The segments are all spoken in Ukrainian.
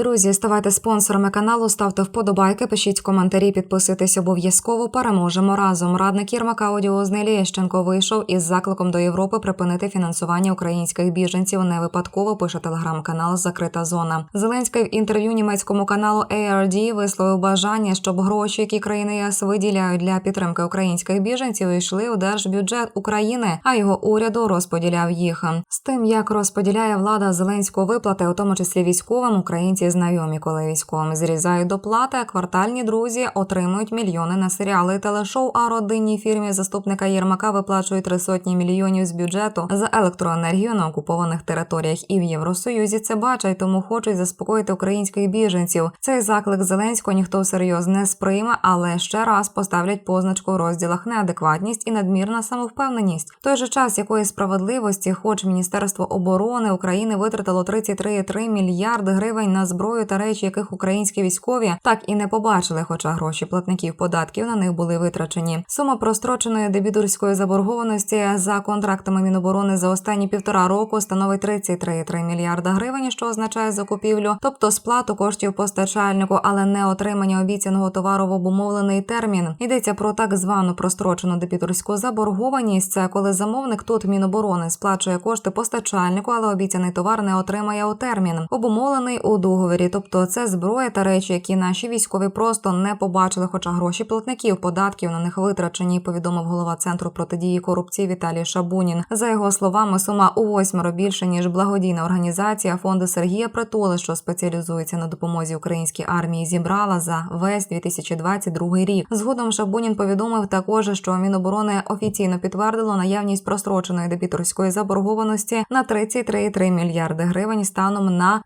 Друзі, ставайте спонсорами каналу, ставте вподобайки, пишіть коментарі, підписуйтесь обов'язково. Переможемо разом. Радник Єрмака Аудіозний Лєщенко вийшов із закликом до Європи припинити фінансування українських біженців. Не випадково пише телеграм-канал Закрита зона. Зеленський в інтерв'ю німецькому каналу ARD висловив бажання, щоб гроші, які країни ЄС виділяють для підтримки українських біженців, йшли у держбюджет України, а його уряду розподіляв їх. З тим, як розподіляє влада Зеленського виплати, у тому числі військовим, українці знайомі, коли військовим зрізають доплати, а квартальні друзі отримують мільйони на серіали і телешоу. А родинній фірмі заступника Єрмака виплачують три сотні мільйонів з бюджету за електроенергію на окупованих територіях. І в Євросоюзі це бачать, тому хочуть заспокоїти українських біженців. Цей заклик Зеленського ніхто всерйоз не сприйме, але ще раз поставлять позначку в розділах неадекватність і надмірна самовпевненість. В той же час якої справедливості, хоч Міністерство оборони України витратило 33,3 мільярди гривень на зброю та речі, яких українські військові так і не побачили, хоча гроші платників податків на них були витрачені. Сума простроченої дебіторської заборгованості за контрактами Міноборони за останні півтора року становить 33,3 мільярда гривень, що означає закупівлю, тобто сплату коштів постачальнику, але не отримання обіцяного товару в обумовлений термін. Йдеться про так звану прострочену дебіторську заборгованість. Це коли замовник тут Міноборони сплачує кошти постачальнику, але обіцяний товар не отримає у термін, обумовлений у договорі. Тобто це зброя та речі, які наші військові просто не побачили, хоча гроші платників податків на них витрачені. Повідомив голова центру протидії корупції Віталій Шабунін. За його словами, сума у восьмеро більше ніж благодійна організація фонду Сергія Притули, що спеціалізується на допомозі українській армії, зібрала за весь 2022 рік. Згодом Шабунін повідомив також, що Міноборони офіційно підтвердило наявність простроченої дебіторської заборгованості на 33,3 мільярди гривень станом на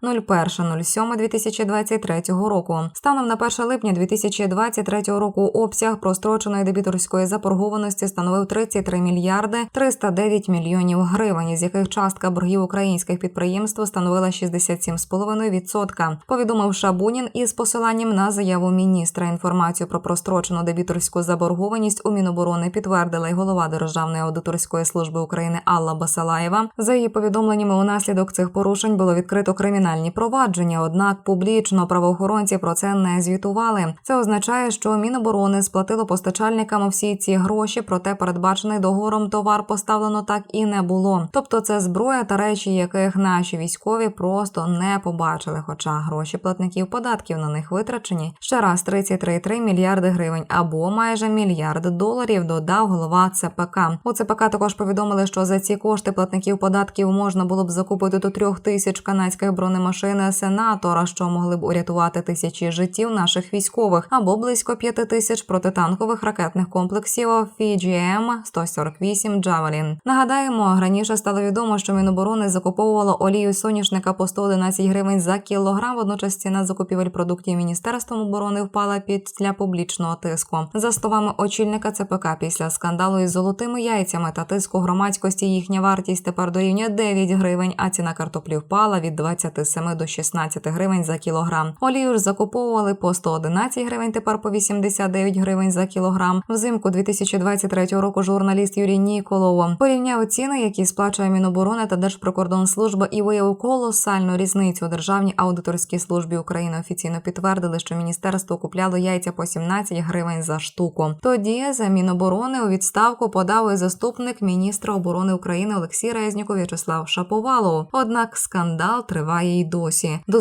01.07.2023 року. Станом на 1 липня 2023 року обсяг простроченої дебіторської заборгованості становив 33 мільярди 309 мільйонів гривень, з яких частка боргів українських підприємств становила 67,5%. Повідомив Шабунін із посиланням на заяву міністра. Інформацію про прострочену дебіторську заборгованість у Міноборони підтвердила й голова Державної аудиторської служби України Алла Басалаєва. За її повідомленнями, унаслідок цих порушень було відкрито кримінальні провадження. Однак публічно правоохоронці про це не звітували. Це означає, що Міноборони сплатило постачальникам всі ці гроші, проте передбачений договором товар поставлено так і не було. Тобто, це зброя та речі, яких наші військові просто не побачили. Хоча гроші платників податків на них витрачені ще раз 33,3 мільярди гривень або майже мільярд доларів. Додав голова ЦПК. У ЦПК також повідомили, що за ці кошти платників податків можна було б закупити до трьох тисяч канадських бронемашин сенатора, що могли б урятувати тисячі життів наших військових, або близько п'яти тисяч протитанкових ракетних комплексів FGM 148 Javelin. Нагадаємо, раніше стало відомо, що Міноборони закуповувало олію соняшника по 111 гривень за кілограм. Водночас ціна закупівель продуктів міністерством оборони впала після публічного тиску. За словами очільника ЦПК, після скандалу із золотими яйцями та тиску громадськості їхня вартість тепер дорівнює 9 гривень, а ціна картоплі впала від 27 до 16 гривень за кілограм. Олію ж закуповували по 111 гривень, тепер по 89 гривень за кілограм. Взимку 2023 року журналіст Юрій Ніколов порівняв ціни, які сплачує Міноборони та Держприкордонслужба, і виявив колосальну різницю. Державній аудиторській службі України офіційно підтвердили, що міністерство купляло яйця по 17 гривень за штуку. Тоді за Міноборони у відставку подав заступник міністра оборони України Олексій Резніков В'ячеслав Шаповалов. Однак скандал триває й досі. До